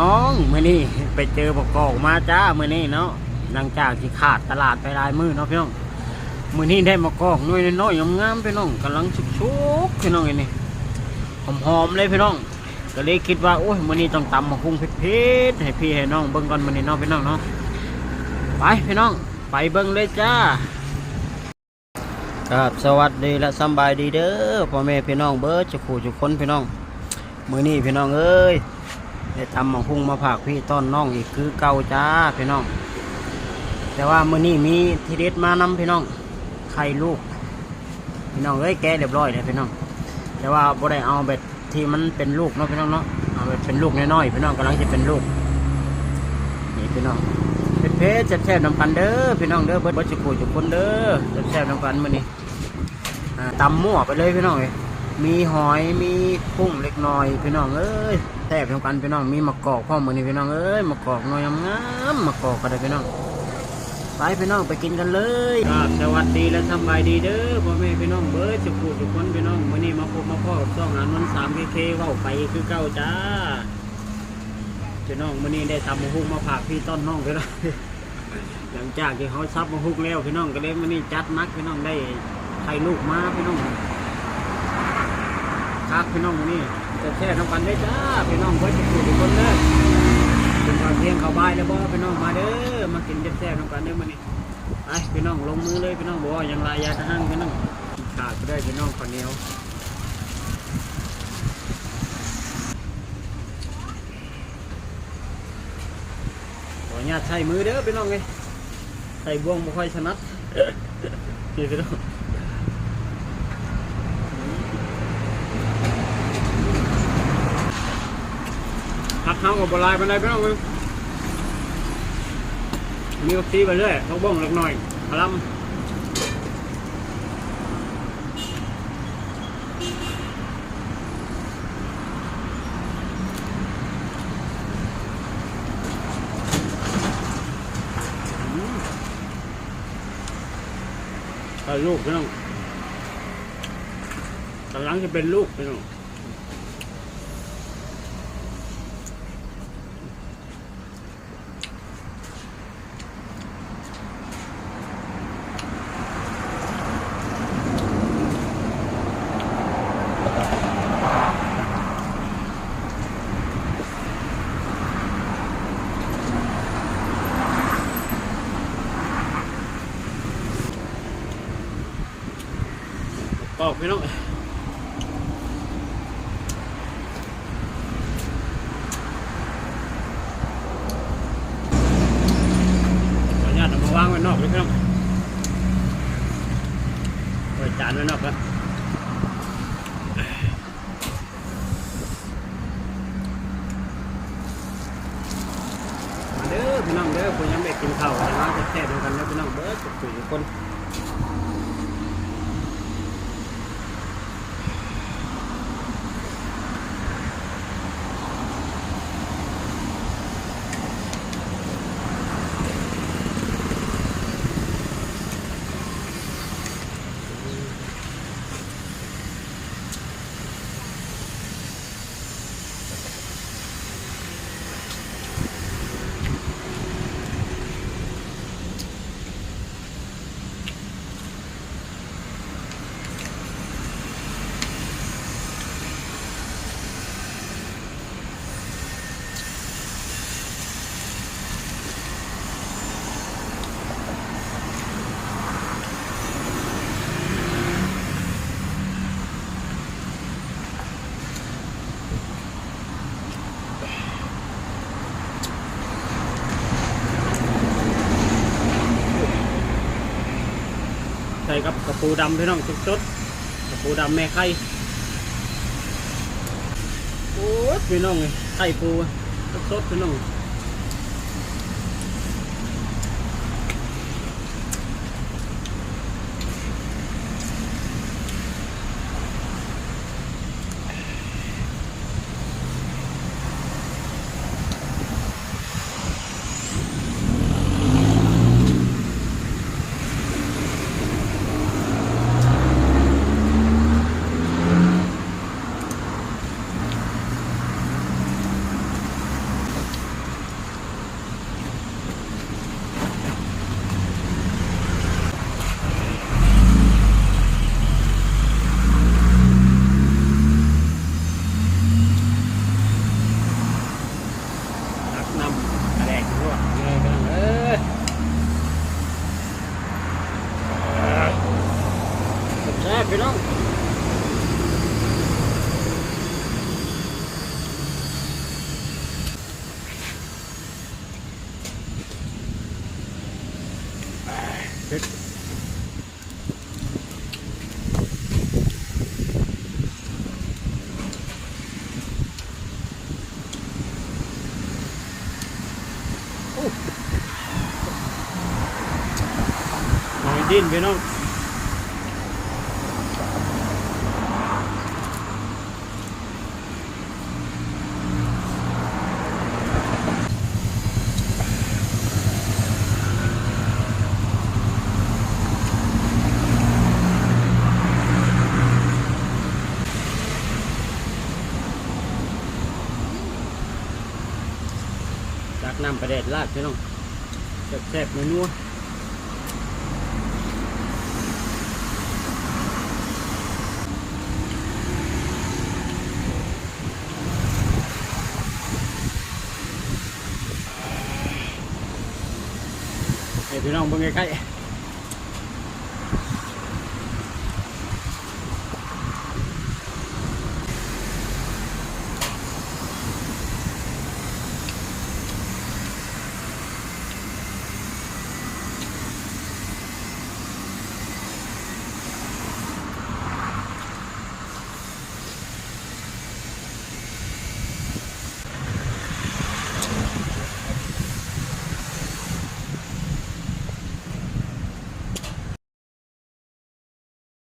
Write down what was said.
น้องมื้อนี้ไปเจอประกอบมาจ้ามื้อนี้เนาะหลังจากที่ขาดตลาดไปหลายมื้อเนาะพี่น้องมื้อนี้ได้มากอกน้อยน้อยงามๆพี่น้องกำลังชุกๆพี่น้องไอ้นี่หอมๆเลยพี่น้อง ก็เลยคิดว่าโอ้ยมื้อนี้ต้องตำมาคุ้งเผ็ดๆให้พี่ให้น้องเบิ่งก่อนมื้อนี้เนาะพี่น้องเนาะไปพี่น้องไปเบิ่งเลยจ้าครับสวัสดีและสบายดีเด้อพ่อแม่พี่น้องเบิร์ดจะขู่จุกคนพี่น้อง มือนี้พี่น้องเอ้ย ได้ทำหมองพุ่งมาผากพี่ต้อนน้องอีกคือเก่าจ้าพี่น้อง แต่ว่ามื้อนี้มีทีเด็ดมานำพี่น้องไข่ลูก พี่น้องเอ้ยแกเรียบร้อยเลยพี่น้อง แต่ว่าบ่ได้เอาแบบที่มันเป็นลูกเนาะพี่น้องเนาะเอาแบบเป็นลูกน้อยๆพี่น้องกำลังจะเป็นลูกนี่พี่น้องเป็นเพชรแซ่บๆน้ำกันเด้อพี่น้องเด้อเบิร์ดเบิร์ดจะขู่จุกคนเด้อแซ่บๆน้ำกันมื้อนี้อ่าตำมั่วไปเลยพี่น้องเอ้ย มีหอยมีกุ้งเล็กน้อยพี่น้องเอ้ยแทบเท่ากันพี่น้องมีมะกอกพ่อมือนี่พี่น้องเอ้ยมะกอกน้อยงามมะกอกก็ได้พี่น้องไปพี่น้องไปกินกันเลยครับสวัสดีและสำบายดีเด้อพ่อแม่พี่น้องเบิร์ดจุกูทุกคนพี่น้องมือนี้มาพบมาพ่อซ่องอานนสามเคเคว้าไปคือเก้าจ้าพี่น้องมือนี้ได้ทำมะฮุกมาฝากพี่ต้นน้องพี่น้องหลังจากที่เขาซับมะฮุกแล้วพี่น้องก็เลยมือนี้จัดนักพี่น้องได้ไข่ลูกมาพี่น้อง ครับพี่น้องนี่จะแช่น้ำกันได้จ้าพี่น้องเพื่อจะอยู่ทุกคนเด้อเป็นความเพียงเขาบายแล้วบ่พี่น้องมาเด้อมากินแซ่น้ำกันเด้อมื้อนี้ไปพี่น้องลงมือเลยพี่น้องบอกว่ายังลายยาทหารพี่น้องขาดไปได้พี่น้องคนเหนียวขออนุญาตใช้มือเด้อพี่น้องเลยใส่บ่วงบ่ค่อยถนัดพี่พี่น้อง พักเท้ากับบลายไปไหนพี่น้องเว้ยมีวัคซีไปเรื่อยเขาบ้องเล็กน้อยพลัมลูกพี่น้องกำลังจะเป็นลูกพี่น้อง ปอกพี่น้องขออนุญาตเอามาวางไว้นอกเลยพี่น้องไว้จานไว้นอกแล้วมาเด้อพี่น้องเด้อคนยังไม่กินข้าวกันนะจะแซ่บๆกันเด้อพี่น้องเบิร์ดทุกทุกคน ส่กับกระปูดำพี่น้องสดๆกระปูดำแม่ไข่โอ้ยพี่น้องไข่ปูสดๆพี่น้อง cái đó Thank you. din, genau. จากน้ำประเด็ดลาดพี่น้องแซ่บๆนัวๆให้พี่น้องเบิ่งใกล้ๆ